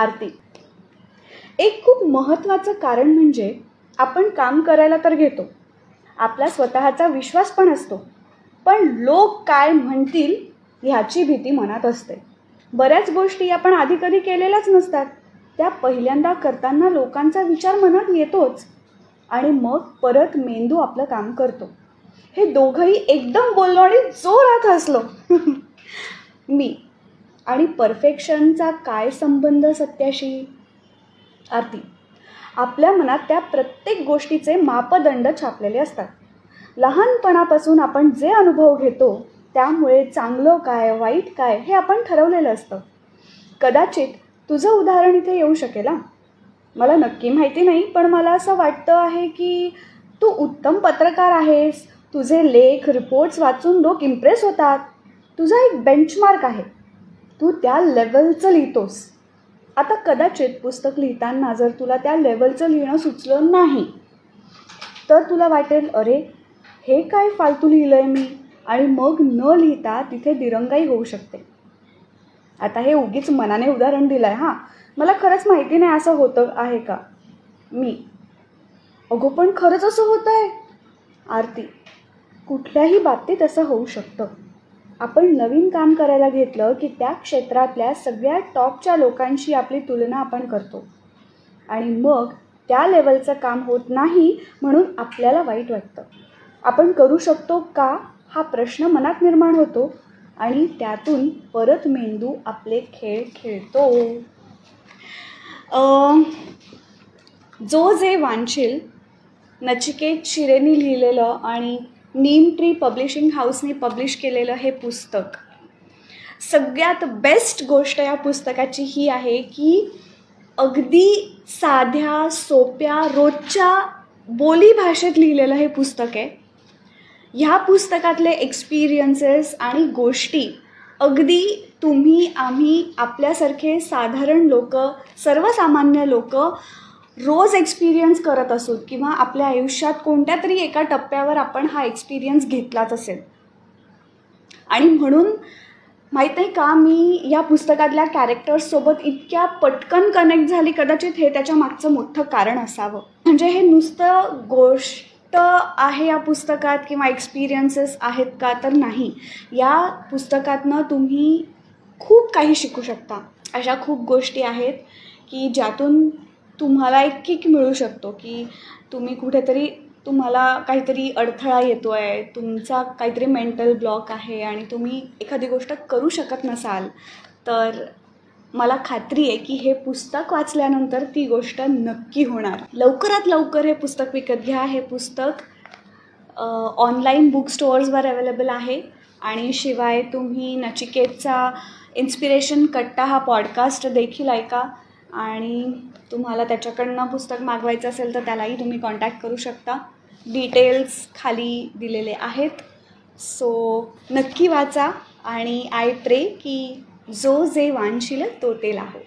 आरती. एक खूप महत्त्वाचं कारण म्हणजे आपण काम करायला तर घेतो. आपला स्वतःचा विश्वास पण असतो. पण लोक काय म्हणतील ह्याची भीती मनात असते. बऱ्याच गोष्टी आपण आधी कधी केलेल्याच नसतात. त्या पहिल्यांदा करताना लोकांचा विचार मनात येतोच. आणि मग परत मेंदू आपलं काम करतो. हे दोघंही एकदम बोललो आणि जोरात हसलो. मी. आणि परफेक्शनचा काय संबंध सत्याशी? आरती. आपल्या मनात त्या प्रत्येक गोष्टीचे मापदंड छापलेले असतात. लहानपणापासून आपण जे अनुभव घेतो त्यामुळे चांगलं काय वाईट काय हे आपण ठरवलेलं असतं. कदाचित तुझं उदाहरण इथे येऊ शकेल मला नक्की माहिती नाही पण मला असं वाटतं आहे की तू उत्तम पत्रकार आहेस तुझे लेख रिपोर्ट्स वाचून लोक इम्प्रेस होतात. तुझा एक बेंचमार्क आहे. तू त्या लेवलचं लिहितोस. आता कदाचित पुस्तक लिहिताना जर तुला त्या लेवलचं लिहिणं सुचलं नाही तर तुला वाटेल अरे हे काय फालतू लिहिलं आहे मी? आणि मग न लिहिता तिथे दिरंगाई होऊ शकते. आता हे उगीच मनाने उदाहरण दिलं आहे हां. मला खरंच माहिती नाही असं होतं आहे का? मी. अगो पण खरंच असं होतं आहे आरती. कुठल्याही बाबतीत असं होऊ शकतं. आपण नवीन काम करायला घेतलं की त्या क्षेत्रातल्या सगळ्या टॉपच्या लोकांशी आपली तुलना आपण करतो. आणि मग त्या लेवलचं काम होत नाही म्हणून आपल्याला वाईट वाटतं. आपण करू शकतो का? हा प्रश्न मनात निर्माण होतो आणि त्यातून परत मेंदू आपले खेळ खेळतो. जो जे वांशील नचिकेत शिरेनी लिहिलेलं आणि नीम ट्री पब्लिशिंग हाऊसने पब्लिश केलेलं हे पुस्तक. सगळ्यात बेस्ट गोष्ट या पुस्तकाची ही आहे की अगदी साध्या सोप्या रोजच्या बोलीभाषेत लिहिलेलं हे पुस्तक आहे. ह्या पुस्तकातले एक्सपिरियन्सेस आणि गोष्टी अगदी तुम्ही आम्ही आपल्यासारखे साधारण लोक सर्वसामान्य लोक रोज एक्सपिरियन्स करत असू किंवा आपल्या आयुष्यात कोणत्या तरी एका टप्प्यावर आपण हा एक्सपिरियन्स घेतलाच असेल. आणि म्हणून माहीत आहे का मी या पुस्तकातल्या कॅरेक्टर्ससोबत इतक्या पटकन कनेक्ट झाली कदाचित हे त्याच्या मागचं मोठं कारण असावं. म्हणजे हे नुसतं गोष्ट आहे या पुस्तकात किंवा एक्सपिरियन्सेस आहेत का तर नाही. या पुस्तकातनं तुम्ही खूप काही शिकू शकता. अशा खूप गोष्टी आहेत की ज्यातून तुम्हाला एक किक मिळू शकतो की तुम्ही कुठेतरी तुम्हाला काहीतरी अडथळा येतो आहे तुमचा काहीतरी मेंटल ब्लॉक आहे आणि तुम्ही एखादी गोष्ट करू शकत नसाल तर मला खात्री आहे की हे पुस्तक वाचल्यानंतर ती गोष्ट नक्की होणार. लवकरात लवकर हे पुस्तक विकत घ्या. हे पुस्तक ऑनलाईन बुक स्टोअर्सवर अवेलेबल आहे आणि शिवाय तुम्ही नचिकेतचा इन्स्पिरेशन कट्टा हा पॉडकास्ट देखील ऐका. आणि तुम्हाला त्याच्याकडनं पुस्तक मागवायचं असेल तर त्यालाही तुम्ही कॉन्टॅक्ट करू शकता. डिटेल्स खाली दिलेले आहेत. सो नक्की वाचा आणि आय प्रे की जो जे वांशील तो ते लाहो